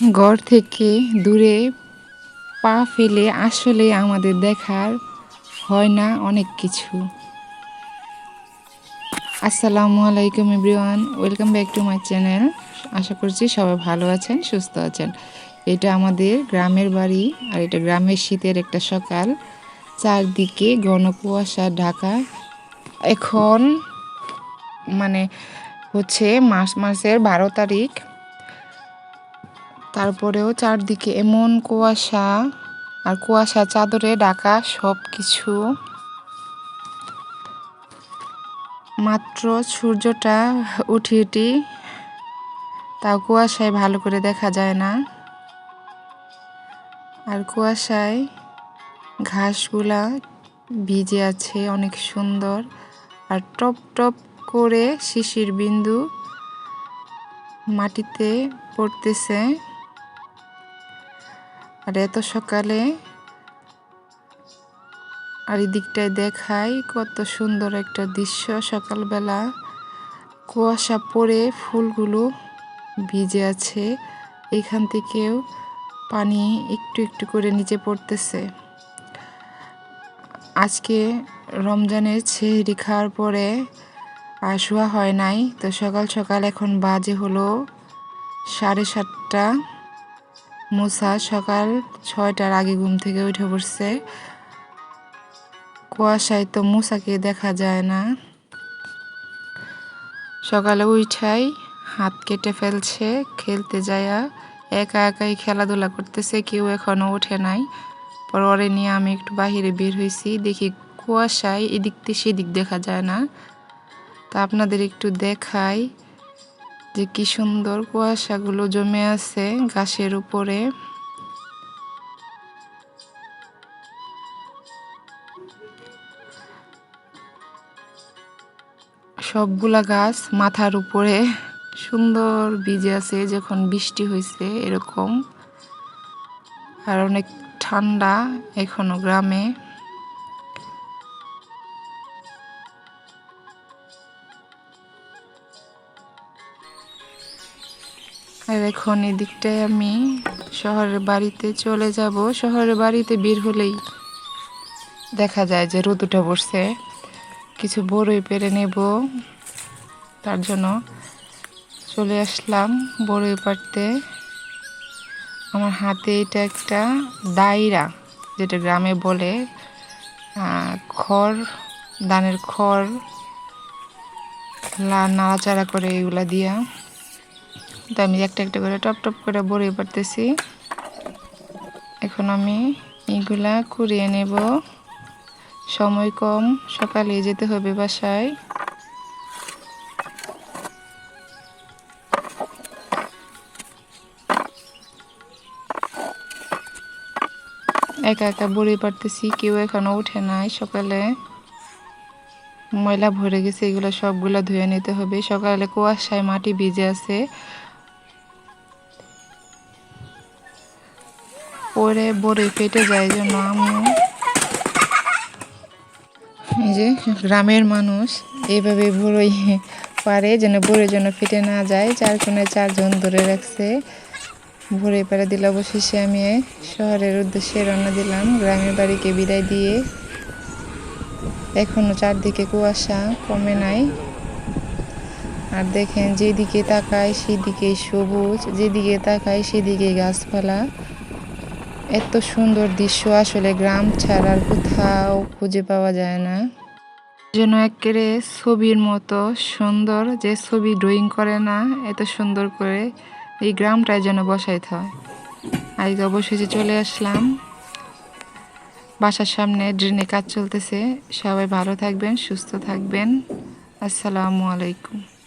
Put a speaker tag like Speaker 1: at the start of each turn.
Speaker 1: ঘর থেকে দূরে পা ফেলে আসলে আমাদের দেখার হয় না অনেক কিছু। আসসালামু আলাইকুম everyone, welcome back to my channel. আশা করছি সবাই ভালো আছেন, সুস্থ আছেন। এটা আমাদের গ্রামের বাড়ি আর এটা গ্রামের শীতের একটা সকাল। চারদিকে ঘন কুয়াশা, ঢাকা। এখন মানে হচ্ছে মার্চ মাসের বারো তারিখ। তারপরেও চারদিকে এমন কুয়াশা আর কুয়াশা চাদরে ঢাকা সব কিছু মাত্র সূর্যটা উঠি উঠি তাও কুয়াশায় ভালো করে দেখা যায় না। আর কুয়াশায় ঘাসগুলা ভিজে আছে অনেক সুন্দর। আর টপ টপ করে শিশির বিন্দু মাটিতে পড়তেছে। আর এত সকালে আর এই দিকটায় দেখাই কত সুন্দর একটা দৃশ্য। সকালবেলা কুয়াশা পড়ে ফুলগুলো ভিজে আছে, এখান থেকেও পানি একটু একটু করে নিচে পড়তেছে। আজকে রমজানের ছেহরি খাওয়ার পরে আর শোয়া হয় নাই, তো সকাল সকাল এখন বাজে হলো সাড়ে সাতটা। মুসা সকাল ছয়টার আগে ঘুম থেকে উঠে পড়ছে। কুয়াশায় তো মুসাকে দেখা যায় না। সকালে উঠাই হাত কেটে ফেলছে, খেলতে যায়া একা একাই খেলাধুলা করতেছে, কেউ এখনও ওঠে নাই। পরে নিয়ে আমি একটু বাহিরে বের হয়েছি দেখি কুয়াশায় এদিক থেকে সেদিক দেখা যায় না। তা আপনাদের একটু দেখাই। যে কি সুন্দর কুয়াশাগুলো জমে আছে ঘাসের উপরে। সবগুলা গাছ মাথার উপরে। সুন্দর ভিজে আছে যখন বৃষ্টি হয়েছে এরকম। আর অনেক ঠান্ডা এখনও গ্রামে। আর এখন এদিকটায় আমি শহরের বাড়িতে চলে যাব। শহরের বাড়িতে বের হলেই দেখা যায় যে রোদ উঠে পড়ছে কিছু বড়ই পেরে নেব। তার জন্য চলে আসলাম বড়ই পাড়তে। আমার হাতে এটা একটা দায়রা যেটা গ্রামে বলে খড়, ধানের খড় নাড়াচাড়া করে এগুলা দিয়া। তো আমি একটা একটা করে টপ টপ করে বড়ি পারতেছি এখন আমি এগুলা কুড়িয়ে নেব। সময় কম, সকালে যেতে হবে বাসায়। একা একা বড়ি পারতেছি কেউ এখনও উঠে নাই সকালে। ময়লা ভরে গেছে, এগুলো সবগুলো ধুয়ে নিতে হবে। সকালে কুয়াশায় মাটি ভিজে আছে। পরে বড়ি ফেটে যায় যে আমি এই যে গ্রামের মানুষ এইভাবে বড়ই পারে যেন বড়ির জন্য ফেটে না যায়, চার কোণে চারজন ধরে রাখছে। ভরে পারে দিল অবশেষে আমি শহরের উদ্দেশ্যে রওনা দিলাম, গ্রামের বাড়িকে বিদায় দিয়ে। এখনও চারদিকে কুয়াশা কমে নাই। আর দেখেন যেদিকে তাকায় সেদিকে সবুজ, যেদিকে তাকায় সেদিকে গাছপালা। এত সুন্দর দৃশ্য আসলে গ্রাম ছাড়ার কোথাও খুঁজে পাওয়া যায় না। যেন একেবারে ছবির মতো সুন্দর যে ছবি ড্রয়িং করে না, এত সুন্দর করে এই গ্রামটায় যেন বসাইতে হয় আজকে অবশেষে চলে আসলাম। বাসার সামনে ড্রেনে কাজ চলতেছে। সবাই ভালো থাকবেন, সুস্থ থাকবেন। আসসালামু আলাইকুম।